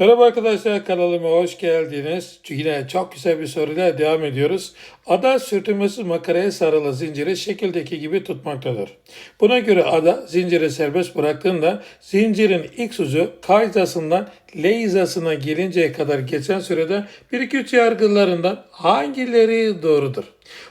Merhaba arkadaşlar kanalıma hoş geldiniz. Yine çok güzel bir soruyla devam ediyoruz. Ada sürtünmesiz makaraya sarılı zinciri şekildeki gibi tutmaktadır. Buna göre ada zinciri serbest bıraktığında zincirin X ucu K hizasından L hizasına gelinceye kadar geçen sürede 1-2-3 yargılarından hangileri doğrudur?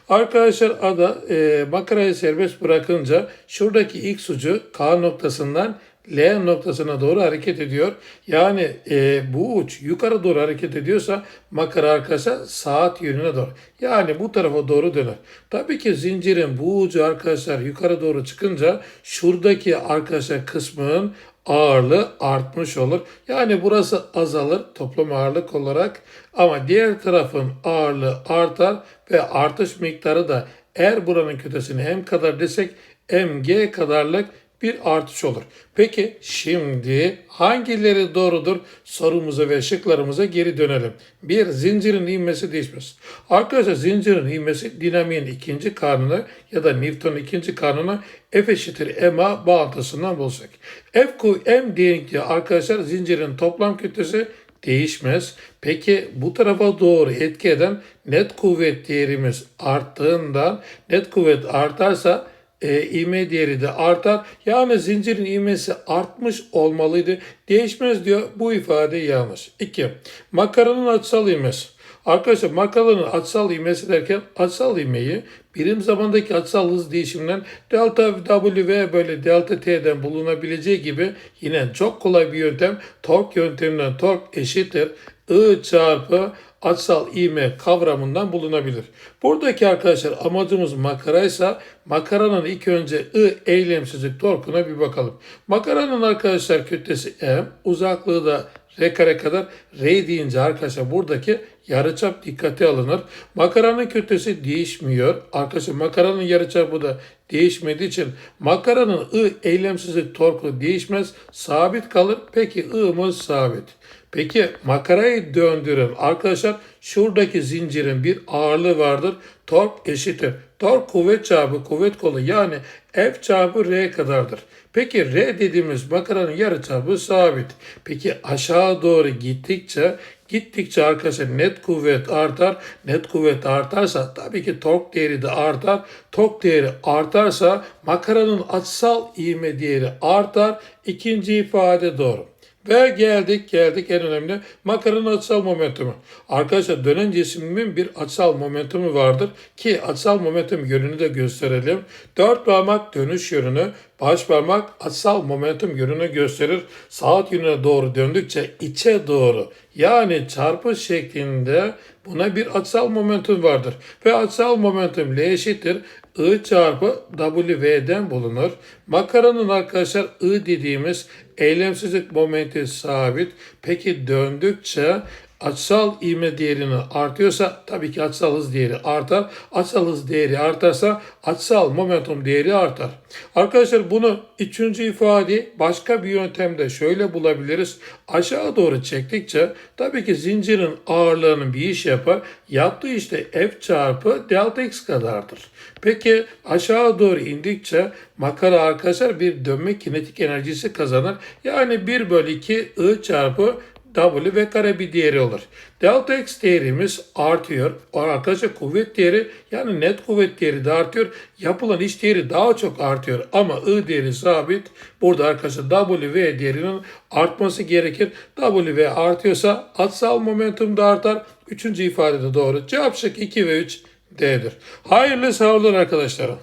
Arkadaşlar ada e, makarayı serbest bırakınca şuradaki X ucu K noktasından L noktasına doğru hareket ediyor. Yani e, bu uç yukarı doğru hareket ediyorsa makara arkadaşlar saat yönüne doğru. Yani bu tarafa doğru döner. Tabii ki zincirin bu ucu arkadaşlar yukarı doğru çıkınca şuradaki arkadaşlar kısmın ağırlığı artmış olur. Yani burası azalır toplam ağırlık olarak ama diğer tarafın ağırlığı artar ve artış miktarı da eğer buranın kütlesini m kadar desek mg kadarlık bir artış olur. Peki şimdi hangileri doğrudur sorumuza ve şıklarımıza geri dönelim. Bir, zincirin ivmesi değişmez. Arkadaşlar zincirin ivmesi dinamiğin ikinci kanunu ya da Newton'un ikinci kanunu F eşittir MA bağıntısından bulsak. F ku M deyince arkadaşlar zincirin toplam kütlesi değişmez. Peki bu tarafa doğru etki eden net kuvvet değerimiz arttığından net kuvvet artarsa e, ivme değeri de artar. Yani zincirin ivmesi artmış olmalıydı. Değişmez diyor. Bu ifade yanlış. 2. Makaranın açısal ivmesi. Arkadaşlar makaranın açısal ivmesi derken açısal ivmeyi birim zamandaki açısal hız değişiminden delta W ve böyle delta T'den bulunabileceği gibi yine çok kolay bir yöntem tork yönteminden tork eşittir I çarpı açısal ivme kavramından bulunabilir. Buradaki arkadaşlar amacımız makaraysa makaranın ilk önce I eylemsizlik torkuna bir bakalım. Makaranın arkadaşlar kütlesi M, uzaklığı da R kare kadar R deyince arkadaşlar buradaki yarıçap dikkate alınır. Makaranın kütlesi değişmiyor. Arkadaşlar makaranın yarıçapı da değişmediği için makaranın I eylemsizlik torku değişmez. Sabit kalır. Peki I'mız sabit. Peki makarayı döndürün. Arkadaşlar şuradaki zincirin bir ağırlığı vardır. Tork eşittir. Tork kuvvet çarpı kuvvet kolu yani F çarpı R kadardır. Peki R dediğimiz makaranın yarıçapı sabit. Peki aşağı doğru gittikçe gittikçe arkadaşlar net kuvvet artar. Net kuvvet artarsa tabii ki tork değeri de artar. Tork değeri artarsa makaranın açısal ivme değeri artar. İkinci ifade doğru. Ve geldik geldik en önemli makaranın açısal momentumu. Arkadaşlar dönen cismimin bir açısal momentumu vardır ki açısal momentum yönünü de gösterelim. Dört parmak dönüş yönünü, baş parmak açısal momentum yönünü gösterir. Saat yönüne doğru döndükçe içe doğru yani çarpı şeklinde buna bir açısal momentum vardır. Ve açısal momentum L eşittir I çarpı WV'den bulunur. Makaranın arkadaşlar I dediğimiz eylemsizlik momenti sabit. Peki döndükçe açısal ivme değerini artıyorsa tabii ki açısal hız değeri artar. Açısal hız değeri artarsa açısal momentum değeri artar. Arkadaşlar bunu üçüncü ifade başka bir yöntemde şöyle bulabiliriz. Aşağı doğru çektikçe tabii ki zincirin ağırlığının bir iş yapar. Yaptığı işte F çarpı delta x kadardır. Peki aşağı doğru indikçe makara arkadaşlar bir dönme kinetik enerjisi kazanır. Yani 1 bölü 2 I çarpı W ve kare bir değeri olur. Delta X değerimiz artıyor. Arkadaşlar kuvvet değeri yani net kuvvet değeri de artıyor. Yapılan iş değeri daha çok artıyor. Ama I değeri sabit. Burada arkadaşlar W değerinin artması gerekir. W artıyorsa atsal momentum da artar. Üçüncü ifade de doğru. Cevap şık 2 ve 3 D'dir. Hayırlı sağlıklar arkadaşlarım.